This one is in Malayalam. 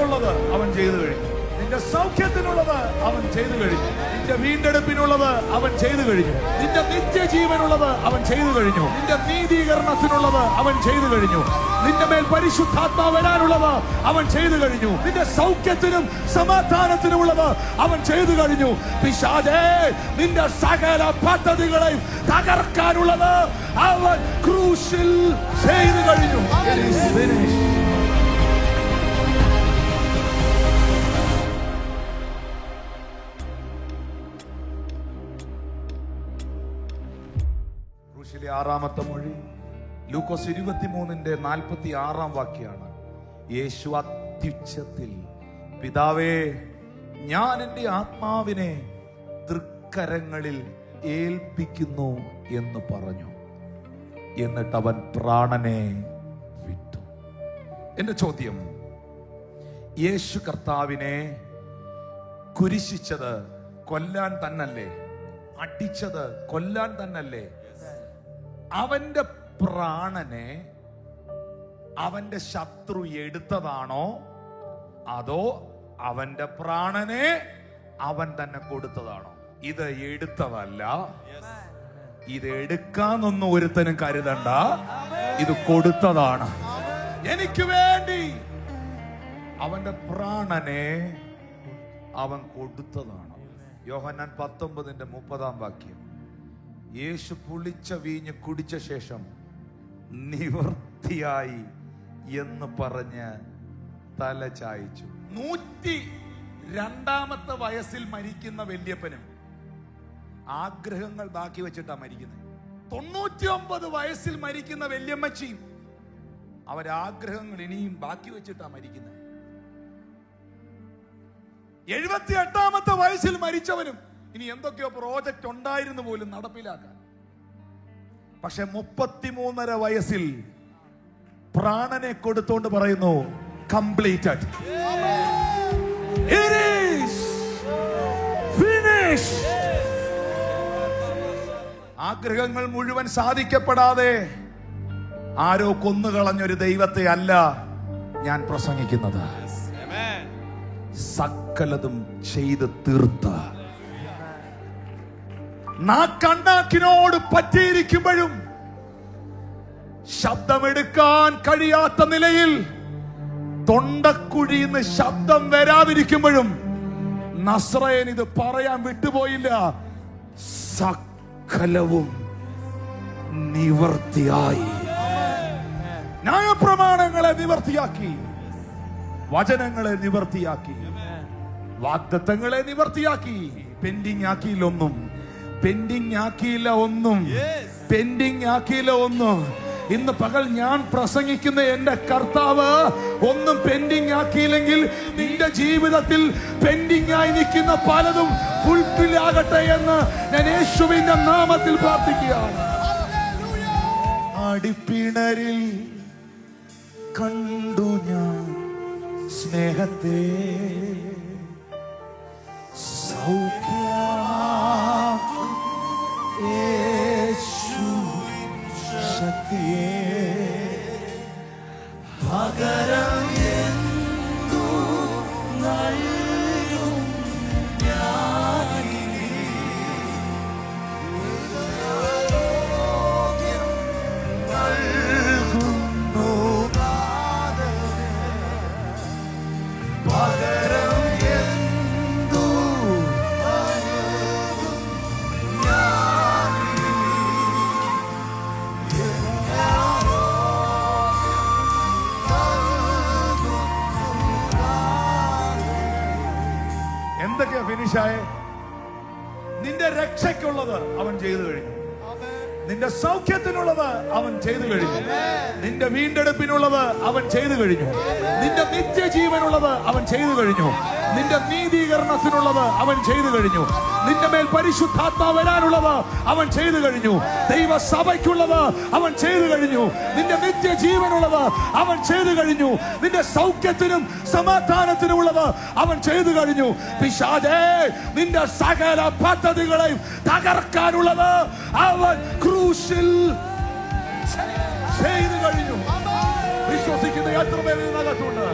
രക്ഷയ്ക്കുള്ളത് അവൻ ചെയ്തു കഴിഞ്ഞു. നിന്റെ സൗഖ്യത്തിനുള്ളത് അവൻ ചെയ്തു കഴിഞ്ഞു. നിന്റെ വീണ്ടെടുപ്പിനുള്ളത് അവൻ ചെയ്തു കഴിഞ്ഞു. നിന്റെ നിത്യജീവനുള്ളത് അവൻ ചെയ്തു കഴിഞ്ഞു. നിന്റെ നീതീകരണത്തിനുള്ളത് അവൻ ചെയ്തു കഴിഞ്ഞു. നിന്റെ മേൽ പരിശുദ്ധാത്മാ വരാനുള്ളത് അവൻ ചെയ്തു കഴിഞ്ഞു. നിന്റെ സൗഖ്യത്തിനും സമാധാനത്തിനുമുള്ളത് അവൻ ചെയ്തു കഴിഞ്ഞു. പിശാചേ നിന്റെ സകല പദ്ധതികളെ തകർക്കാനുള്ളത് അവൻ ക്രൂശിൽ ചെയ്തു കഴിഞ്ഞു. Is ആറാമത്തെ മൊഴി ലൂക്കോസ് ഇരുപത്തിമൂന്നിന്റെ നാൽപ്പത്തി ആറാം വാക്യാണ്. യേശു അത്യുച്ചത്തിൽ പിതാവേ ഞാൻ എന്റെ ആത്മാവിനെ തൃക്കരങ്ങളിൽ ഏൽപ്പിക്കുന്നു എന്ന് പറഞ്ഞു. എന്നിട്ട് അവൻ പ്രാണനെ വിട്ടു. എന്റെ ചോദ്യം യേശു കർത്താവിനെ കുരിശിച്ചത് കൊല്ലാൻ തന്നല്ലേ? അടിച്ചത് കൊല്ലാൻ തന്നല്ലേ? അവന്റെ പ്രാണനെ അവന്റെ ശത്രു എടുത്തതാണോ? അതോ അവന്റെ പ്രാണനെ അവൻ തന്നെ കൊടുത്തതാണോ? ഇത് എടുത്തതല്ല. ഇത് എടുക്കാന്നൊന്നും ഒരുത്തനും കരുതണ്ട. ഇത് കൊടുത്തതാണ്. എനിക്ക് വേണ്ടി അവന്റെ പ്രാണനെ അവൻ കൊടുത്തതാണ്. യോഹന്നാൻ പത്തൊമ്പതിന്റെ മുപ്പതാം വാക്യം. യേശു പുളിച്ച വീഞ്ഞ് കുടിച്ച ശേഷം നിവൃത്തിയായി എന്ന് പറഞ്ഞ് തല ചായച്ചു. നൂറ്റി രണ്ടാമത്തെ വയസ്സിൽ മരിക്കുന്ന വല്യപ്പനും ആഗ്രഹങ്ങൾ ബാക്കി വെച്ചിട്ടാണ് മരിക്കുന്നത്. തൊണ്ണൂറ്റി ഒമ്പത് വയസ്സിൽ മരിക്കുന്ന വല്യമ്മച്ചിയും അവരാഗ്രഹങ്ങൾ ഇനിയും ബാക്കി വെച്ചിട്ടാണ് മരിക്കുന്നത്. എഴുപത്തി എട്ടാമത്തെ വയസ്സിൽ മരിച്ചവനും ഇനി എന്തൊക്കെയോ പ്രോജക്റ്റ് ഉണ്ടായിരുന്നു പോലും നടപ്പിലാക്കാൻ. പക്ഷെ മുപ്പത്തിമൂന്നര വയസ്സിൽ പ്രാണനെ കൊടുത്തോണ്ട് പറയുന്നു കംപ്ലീറ്റഡ് ആഗ്രഹങ്ങൾ മുഴുവൻ സാധിക്കപ്പെടാതെ ആരോ കൊന്നുകളഞ്ഞൊരു ദൈവത്തെ അല്ല ഞാൻ പ്രസംഗിക്കുന്നത്. സകലതും ചെയ്ത് തീർത്ത നാക്കണ്ണാക്കിനോട് പറ്റിയിരിക്കുമ്പോഴും ശബ്ദമെടുക്കാൻ കഴിയാത്ത നിലയിൽ തൊണ്ടക്കുഴിന്ന് ശബ്ദം വരാതിരിക്കുമ്പോഴും നസ്രയൻ ഇത് പറയാൻ വിട്ടുപോയില്ല. സകലവും നിവർത്തിയായി. ന്യായപ്രമാണങ്ങളെ നിവർത്തിയാക്കി. വചനങ്ങളെ നിവർത്തിയാക്കി. വാഗ്ദത്തങ്ങളെ നിവർത്തിയാക്കി. പെൻഡിങ് ആക്കിയില്ല ഒന്നും പെൻഡിങ് ആക്കിയില്ല ഒന്നും. പെൻഡിങ് ആക്കിയില്ല ഒന്നും. ഇന്ന് പകൽ ഞാൻ പ്രസംഗിക്കുന്ന എന്റെ കർത്താവ് ഒന്നും പെൻഡിങ് ആക്കിയില്ലെങ്കിൽ നിന്റെ ജീവിതത്തിൽ പെൻഡിങ് ആയി നിൽക്കുന്ന പലതും ഫുൾഫിൽ ആകട്ടെ എന്ന് ഞാൻ യേശുവിന്റെ നാമത്തിൽ പ്രാർത്ഥിക്കുകയാണ്. അടിപ്പിണരിൽ കണ്ടു ഞാൻ സ്നേഹത്തെ. യേശു ശക്തിയെ. പകരം എന്തു നൽകും ഫിനിഷായേ നിന്റെ രക്ഷയ്ക്കുള്ളത് അവൻ ചെയ്തു കഴിഞ്ഞു. നിന്റെ സൗഖ്യത്തിനുള്ളത് അവൻ ചെയ്തു കഴിഞ്ഞു. നിന്റെ വീണ്ടെടുപ്പിനുള്ളത് അവൻ ചെയ്തു കഴിഞ്ഞു. നിന്റെ നിത്യജീവനുള്ളത് അവൻ ചെയ്തു കഴിഞ്ഞു. നിന്റെ നീതീകരണത്തിനുള്ളത് അവൻ ചെയ്തു കഴിഞ്ഞു. നിന്റെ മേൽ പരിശുദ്ധാത്മ വരാനുള്ളത് അവൻ ചെയ്തു കഴിഞ്ഞു. ദൈവ സഭയ്ക്കുള്ളത് അവൻ ചെയ്തു കഴിഞ്ഞു. നിന്റെ നിത്യജീവനുള്ളത് അവൻ ചെയ്തു കഴിഞ്ഞു. നിന്റെ സൗഖ്യത്തിനും സമാധാനത്തിനുമുള്ളത് അവൻ ചെയ്തു കഴിഞ്ഞു. പിശാചേ നിന്റെ സകല പദ്ധതികളെയും തകർക്കാനുള്ളത് അവൻ ക്രൂശിൽ ചെയ്തു കഴിഞ്ഞു. വിശ്വസിക്കുന്ന എത്ര പേര് ഇതിനകത്തുണ്ട്.